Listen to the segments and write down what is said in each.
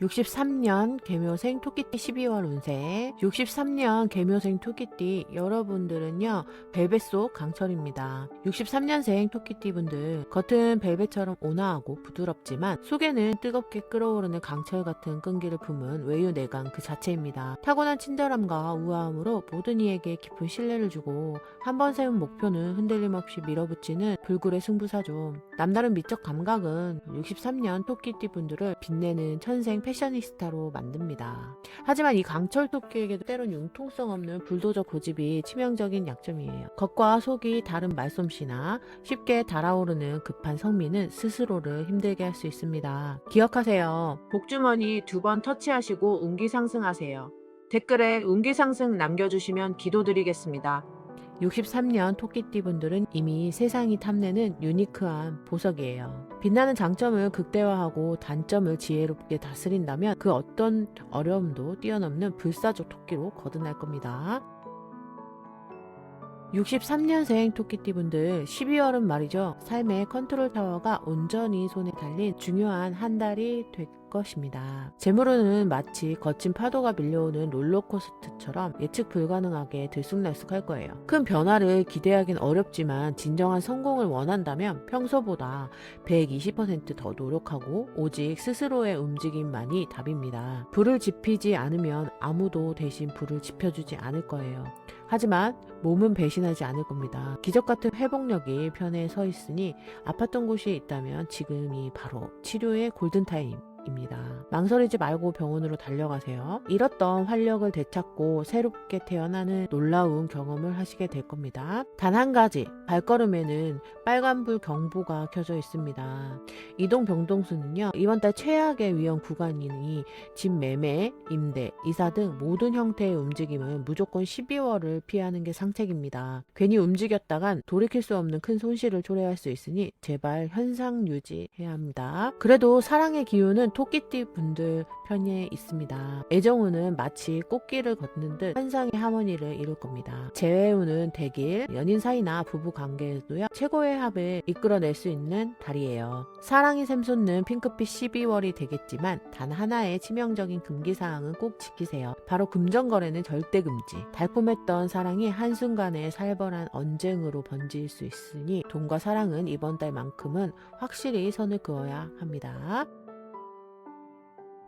63년 개묘생 토끼띠 12월 운세. 63년 개묘생 토끼띠 여러분들은요 벨벳 속 강철입니다. 63년생 토끼띠 분들 겉은 벨벳처럼 온화하고 부드럽지만 속에는 뜨겁게 끓어오르는 강철 같은 끈기를 품은 외유 내강 그 자체입니다. 타고난 친절함과 우아함으로 모든 이에게 깊은 신뢰를 주고 한 번 세운 목표는 흔들림 없이 밀어붙이는 불굴의 승부사죠 남다른 미적 감각은 63년 토끼띠 분들을 빛내는 천생 패셔니스타로 만듭니다. 하지만 이 강철 토끼에게도 때론 융통성 없는 불도저 고집이 치명적인 약점이에요. 겉과 속이 다른 말솜씨나 쉽게 달아오르는 급한 성미는 스스로를 힘들게 할 수 있습니다. 기억하세요. 복주머니 두 번 터치하시고 운기 상승하세요. 댓글에 운기 상승 남겨주시면 기도드리겠습니다. 63년 토끼띠 분들은 이미 세상이 탐내는 유니크한 보석이에요. 빛나는 장점을 극대화하고 단점을 지혜롭게 다스린다면 그 어떤 어려움도 뛰어넘는 불사조 토끼로 거듭날 겁니다. 63년생 토끼띠 분들 12월은 말이죠. 삶의 컨트롤 타워가 온전히 손에 달린 중요한 한 달이 될 것입니다. 재물은 마치 거친 파도가 밀려오는 롤러코스터처럼 예측 불가능하게 들쑥날쑥할 거예요. 큰 변화를 기대하긴 어렵지만 진정한 성공을 원한다면 평소보다 120%더 노력하고 오직 스스로의 움직임만이 답입니다. 불을 지피지 않으면 아무도 대신 불을 지펴주지 않을 거예요. 하지만 몸은 배신하지 않을 겁니다. 기적 같은 회복력이 편에 서 있으니 아팠던 곳이 있다면 지금이 바로 치료의 골든타임. 입니다. 망설이지 말고 병원으로 달려가세요. 잃었던 활력을 되찾고 새롭게 태어나는 놀라운 경험을 하시게 될 겁니다. 단 한 가지, 발걸음에는 빨간불 경보가 켜져 있습니다. 이동 병동수는요, 이번 달 최악의 위험 구간이니 집 매매, 임대, 이사 등 모든 형태의 움직임은 무조건 12월을 피하는 게 상책입니다. 괜히 움직였다간 돌이킬 수 없는 큰 손실을 초래할 수 있으니 제발 현상 유지해야 합니다. 그래도 사랑의 기운은 토끼띠 분들 편에 있습니다. 애정운은 마치 꽃길을 걷는 듯 환상의 하모니를 이룰 겁니다. 재회운은 대길, 연인 사이나 부부 관계에도요 최고의 합을 이끌어낼 수 있는 달이에요. 사랑이 샘솟는 핑크빛 12월이 되겠지만 단 하나의 치명적인 금기 사항은 꼭 지키세요. 바로 금전 거래는 절대 금지. 달콤했던 사랑이 한순간에 살벌한 언쟁으로 번질 수 있으니 돈과 사랑은 이번 달만큼은 확실히 선을 그어야 합니다.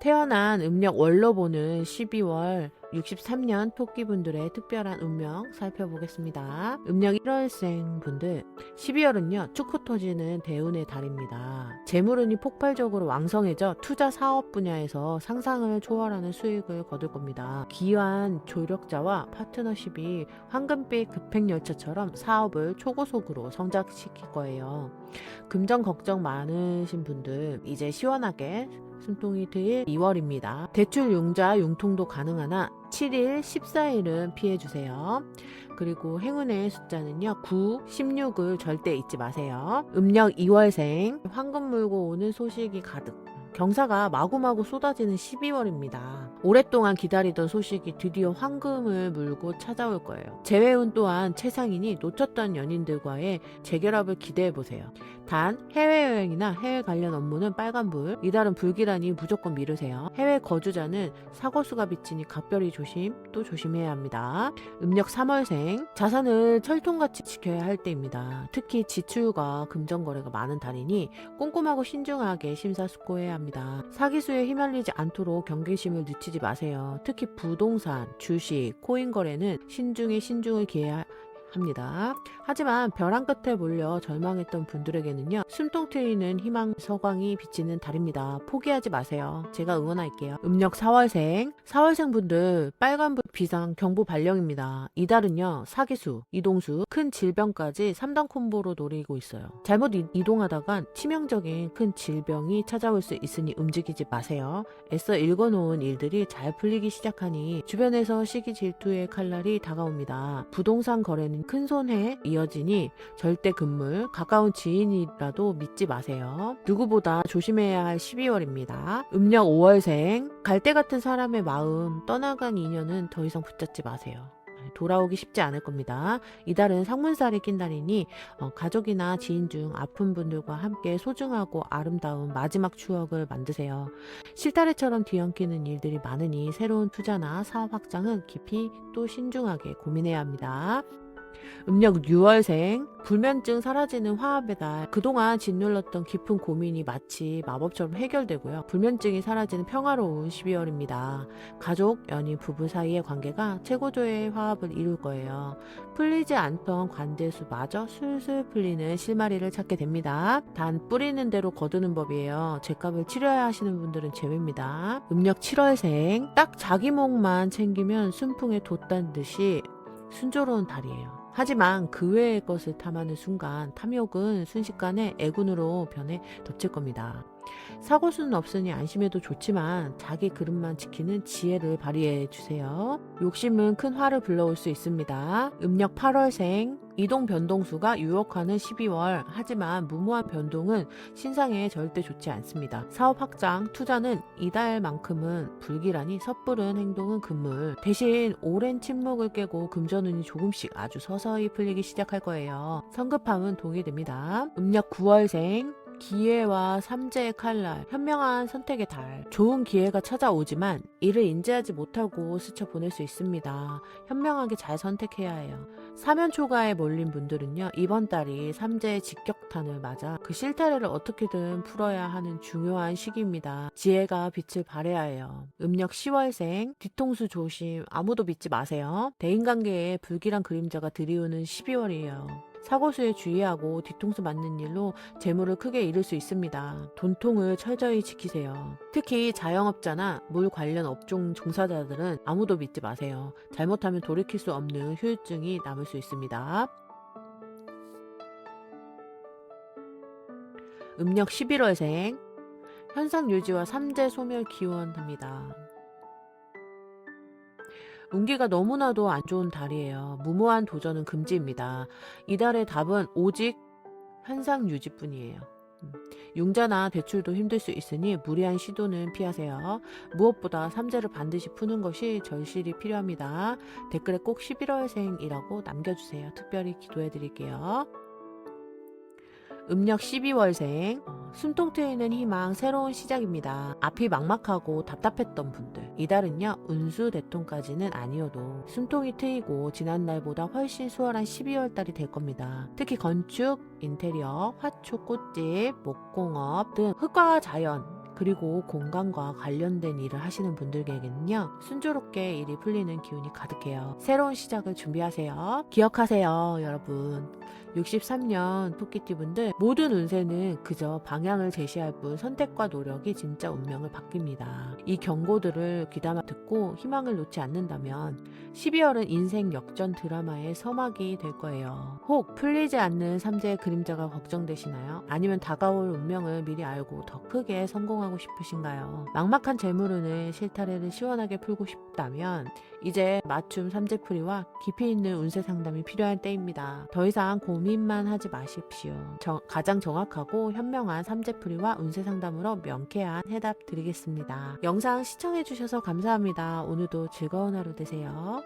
태어난 음력 월로 보는 12월 63년 토끼분들의 특별한 운명 살펴보겠습니다. 음력 1월생 분들 12월은요 축구 터지는 대운의 달입니다. 재물운이 폭발적으로 왕성해져 투자 사업 분야에서 상상을 초월하는 수익을 거둘 겁니다. 기한 조력자와 파트너십이 황금빛 급행열차처럼 사업을 초고속으로 성장시킬 거예요. 금전 걱정 많으신 분들 이제 시원하게 숨통이 트일 2월입니다. 대출 융자 융통도 가능하나 7일, 14일은 피해주세요. 그리고 행운의 숫자는요, 9, 16을 절대 잊지 마세요. 음력 2월생, 황금 물고 오는 소식이 가득. 경사가 마구마구 쏟아지는 12월입니다. 오랫동안 기다리던 소식이 드디어 황금을 물고 찾아올 거예요. 재회운 또한 최상이니 놓쳤던 연인들과의 재결합을 기대해 보세요. 단 해외여행이나 해외 관련 업무는 빨간불, 이달은 불길하니 무조건 미루세요. 해외 거주자는 사고수가 비치니 각별히 조심 또 조심해야 합니다. 음력 3월생, 자산을 철통같이 지켜야 할 때입니다. 특히 지출과 금전거래가 많은 달이니 꼼꼼하고 신중하게 심사숙고해야 합니다. 사기수에 휘말리지 않도록 경계심을 늦추지 마세요. 특히 부동산, 주식, 코인 거래는 신중에 신중을 기해야 합니다. 하지만 벼랑 끝에 몰려 절망했던 분들에게는요, 숨통 트이는 희망 서광이 비치는 달입니다. 포기하지 마세요. 제가 응원할게요. 음력 4월생, 4월생 분들 빨간불 비상 경보 발령입니다. 이달은요, 사기수, 이동수, 큰 질병까지 3단 콤보로 노리고 있어요. 잘못 이- 이동하다간 치명적인 큰 질병이 찾아올 수 있으니 움직이지 마세요. 애써 읽어놓은 일들이 잘 풀리기 시작하니 주변에서 시기 질투의 칼날이 다가옵니다. 부동산 거래는 큰 손해 이어지니 절대 금물, 가까운 지인이라도 믿지 마세요. 누구보다 조심해야 할 12월입니다. 음력 5월생, 갈대 같은 사람의 마음, 떠나간 인연은 더 이상 붙잡지 마세요. 돌아오기 쉽지 않을 겁니다. 이달은 상문살이 낀 달이니 어, 가족이나 지인 중 아픈 분들과 함께 소중하고 아름다운 마지막 추억을 만드세요. 실타래처럼 뒤엉키는 일들이 많으니 새로운 투자나 사업 확장은 깊이 또 신중하게 고민해야 합니다. 음력 6월생, 불면증 사라지는 화합의 달. 그동안 짓눌렀던 깊은 고민이 마치 마법처럼 해결되고요. 불면증이 사라지는 평화로운 12월입니다. 가족, 연인, 부부 사이의 관계가 최고조의 화합을 이룰 거예요. 풀리지 않던 관제수마저 술술 풀리는 실마리를 찾게 됩니다. 단 뿌리는 대로 거두는 법이에요. 죄값을 치러야 하시는 분들은 제외입니다. 음력 7월생, 딱 자기 목만 챙기면 순풍에 돛단 듯이 순조로운 달이에요. 하지만 그 외의 것을 탐하는 순간 탐욕은 순식간에 애군으로 변해 덮칠 겁니다. 사고수는 없으니 안심해도 좋지만 자기 그릇만 지키는 지혜를 발휘해 주세요. 욕심은 큰 화를 불러올 수 있습니다. 음력 8월생 이동 변동수가 유혹하는 12월 하지만 무모한 변동은 신상에 절대 좋지 않습니다. 사업 확장, 투자는 이달만큼은 불길하니 섣부른 행동은 금물. 대신 오랜 침묵을 깨고 금전운이 조금씩 아주 서서히 풀리기 시작할 거예요. 성급함은 동의됩니다. 음력 9월생 기회와 삼재의 칼날, 현명한 선택의 달. 좋은 기회가 찾아오지만 이를 인지하지 못하고 스쳐 보낼 수 있습니다. 현명하게 잘 선택해야 해요. 사면 초가에 몰린 분들은요, 이번 달이 삼재의 직격탄을 맞아 그 실타래를 어떻게든 풀어야 하는 중요한 시기입니다. 지혜가 빛을 발해야 해요. 음력 10월생, 뒤통수 조심, 아무도 믿지 마세요. 대인관계에 불길한 그림자가 들이우는 12월이에요. 사고수에 주의하고 뒤통수 맞는 일로 재물을 크게 잃을 수 있습니다. 돈통을 철저히 지키세요. 특히 자영업자나 물 관련 업종 종사자들은 아무도 믿지 마세요. 잘못하면 돌이킬 수 없는 후유증이 남을 수 있습니다. 음력 11월생 현상 유지와 삼재 소멸 기원합니다. 운기가 너무나도 안 좋은 달이에요. 무모한 도전은 금지입니다. 이달의 답은 오직 현상 유지뿐이에요. 음, 융자나 대출도 힘들 수 있으니 무리한 시도는 피하세요. 무엇보다 삼재를 반드시 푸는 것이 절실히 필요합니다. 댓글에 꼭 11월생이라고 남겨주세요. 특별히 기도해 드릴게요. 음력 12월생 어, 숨통 트이는 희망 새로운 시작입니다. 앞이 막막하고 답답했던 분들 이달은요 운수 대통까지는 아니어도 숨통이 트이고 지난날보다 훨씬 수월한 12월 달이 될 겁니다. 특히 건축, 인테리어, 화초, 꽃집, 목공업 등 흙과 자연 그리고 공간과 관련된 일을 하시는 분들에게는요, 순조롭게 일이 풀리는 기운이 가득해요. 새로운 시작을 준비하세요. 기억하세요, 여러분. 63년 토끼띠 분들 모든 운세는 그저 방향을 제시할 뿐 선택과 노력이 진짜 운명을 바뀝니다. 이 경고들을 귀담아 듣고 희망을 놓지 않는다면 12월은 인생 역전 드라마의 서막이 될 거예요. 혹 풀리지 않는 삼재의 그림자가 걱정되시나요? 아니면 다가올 운명을 미리 알고 더 크게 성공하고 싶으신가요? 막막한 재물운을 실타래를 시원하게 풀고 싶 다면 이제 맞춤 삼재풀이와 깊이 있는 운세 상담이 필요한 때입니다. 더 이상 고민만 하지 마십시오. 정- 가장 정확하고 현명한 삼재풀이와 운세 상담으로 명쾌한 해답 드리겠습니다. 영상 시청해주셔서 감사합니다. 오늘도 즐거운 하루 되세요.